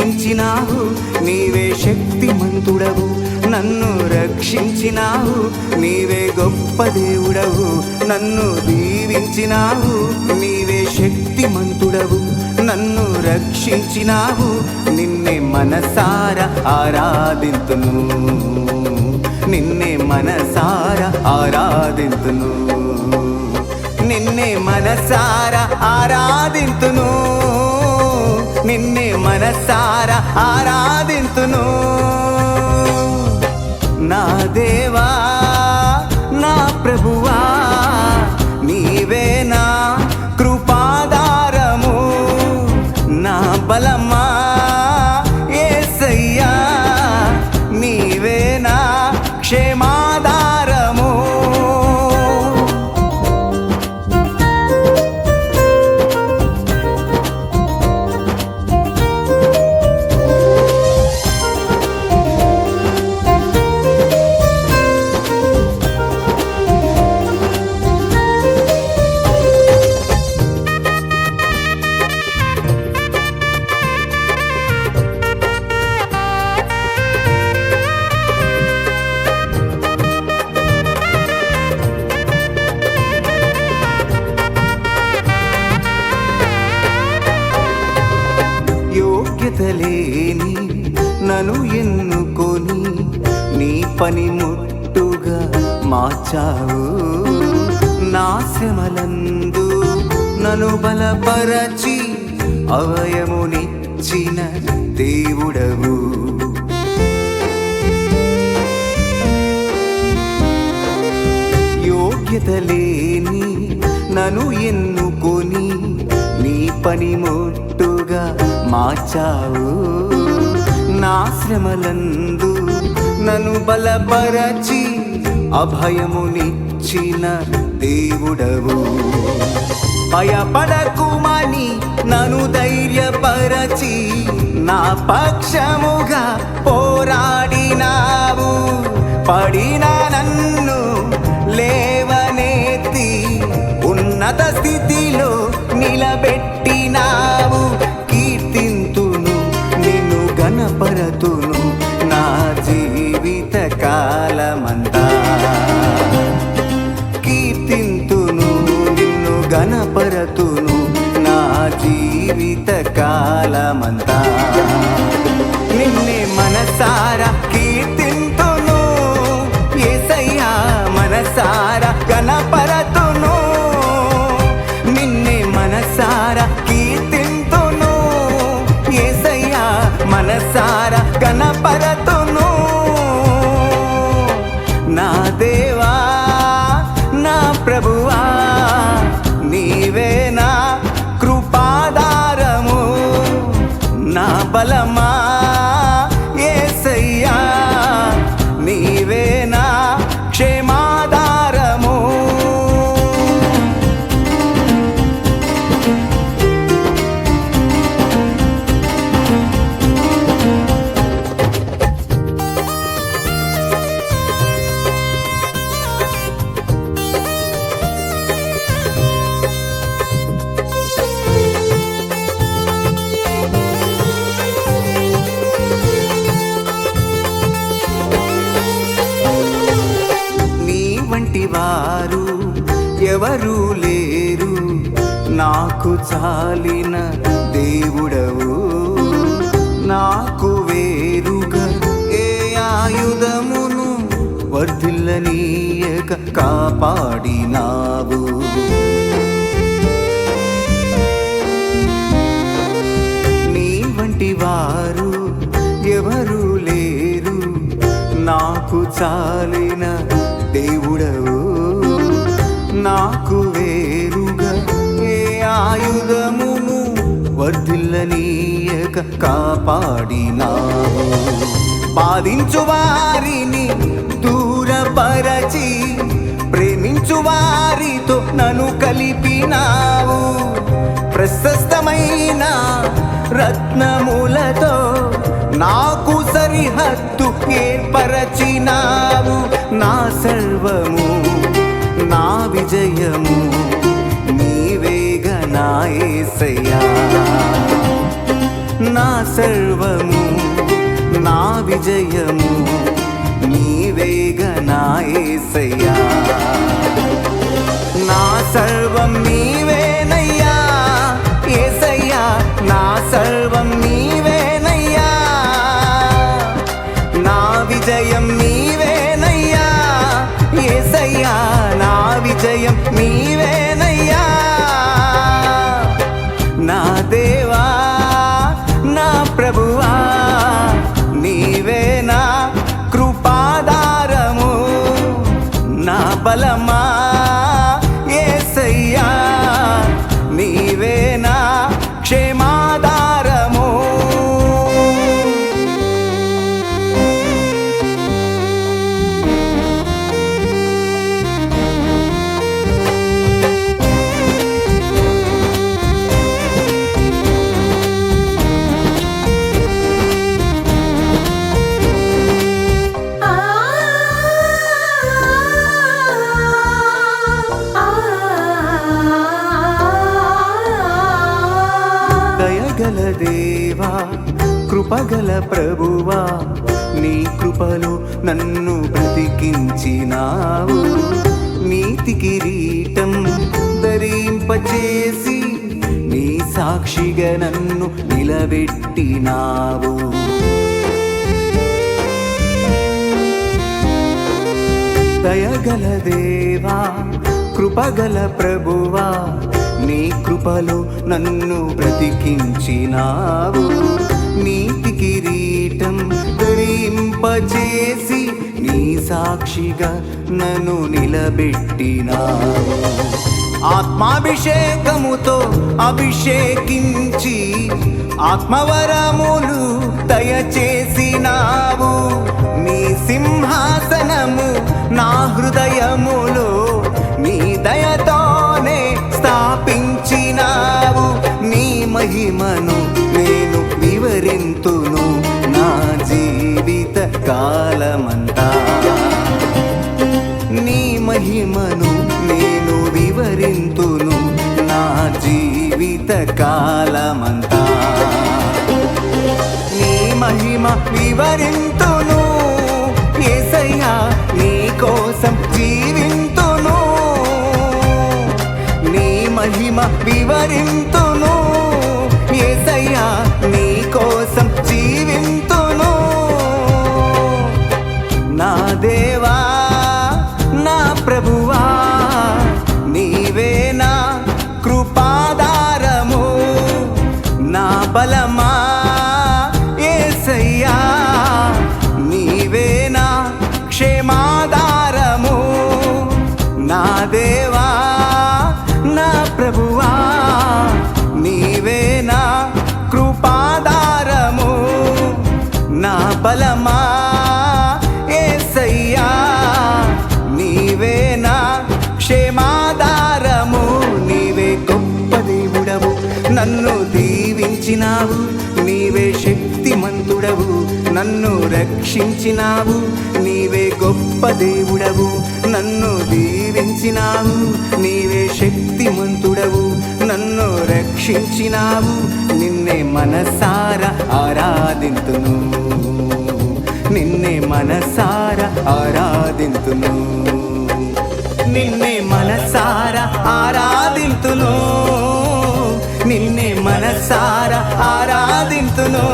దీవించినావు నీవే శక్తిమంతుడవు నన్ను రక్షించినావు. నీవే గొప్ప దేవుడవు నన్ను దీవించినావు. నీవే శక్తిమంతుడవు నన్ను రక్షించినావు. నిన్నే మనసార ఆరాధింతును. నిన్నే మనసార ఆరాధింతును. నిన్నే మనసార ఆరాధింతును. నిన్నే మనసారా ఆరాధింతును. నా దేవా యోగ్యత లేని నన్ను ఎన్నుకొని నీ పని ముట్టుగా మార్చావు. నా శ్రమలందు నన్ను బలపరచి అవయమునిచ్చిన దేవుడవు. యోగ్యత లేని నన్ను ఎన్నుకొని నీ పని ముట్టుగా మార్చావు. నా శ్రమలందు నన్ను బలపరచి అభయమునిచ్చిన దేవుడవు. భయపడకుమని నన్ను ధైర్యపరచి నా పక్షముగా పోరాడినావు. పడిన నన్ను లేవనేతి ఉన్నత స్థితిలో జీవిత కాలమంత వారు ఎవరు లేరు. నాకు చాలిన దేవుడవు నాకు వేరుగా ఏ ఆయుధమును వర్ధిల్లనీయక కాపాడినావు. నీ వంటి వారు ఎవరు లేరు. నాకు చాలిన ఆయుధమును కాపాడినావు. బాధించు వారిని దూరపరచి ప్రేమించు వారితో నన్ను కలిపినావు. ప్రశస్తమైన రత్నములతో నాకు సరిహద్దు ఏర్పరచినావు. నా సర్వము నా విజయము నీవేగ నా నా సర్వము నా విజయము నీవేగా నా ఏసయ్యా. నా సర్వం నీవేనయ్యా ఏసయ్యా నా సర్వం నీవేనయ్యా. నా విజయం నీవేనయ్యా ఏసయ్యా నా విజయం ప్రభువా నీ కృపలో నన్ను బ్రతికించినావు. నీతి కిరీటం ధరింపచేసి నీ సాక్షిగా నన్ను నిలబెట్టినావు. దయగల దేవా కృపగల ప్రభువా నీ కృపలో నన్ను బ్రతికించినావు. నీతి కిరీటం ధరింపచేసి నీ సాక్షిగా నన్ను నిలబెట్టినావు. ఆత్మాభిషేకముతో అభిషేకించి ఆత్మవరములు దయచేసినావు. నీ సింహాసనము నా హృదయములో నీ దయతోనే స్థాపించినావు. నీ మహిమను నేను వివరింతును. కాలమంతా. నీ మహిమ వివరింతును ఏసయ్యా నీ కోసం జీ బలమా? ఏసయ్యా నీవే నా క్షేమాధారము. నీవే గొప్ప దేవుడవు. నన్ను దీవించినావు. నీవే శక్తిమంతుడవు. నన్ను రక్షించినావు. నీవే గొప్ప దేవుడవు. నన్ను దీవించినావు. నీవే శక్తిమంతుడవు. నన్ను రక్షించినావు. నిన్నే మనసార ఆరాధింతును. నిన్నే మనసార ఆరాధింతును. నిన్నే మనసార ఆరాధింతును. నిన్నే మనసార ఆరాధింతును.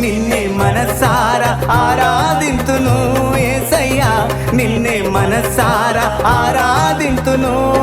నిన్నే మనసార ఆరాధింతును. ఏసయ్యా నిన్నే మనసార ఆరాధింతును.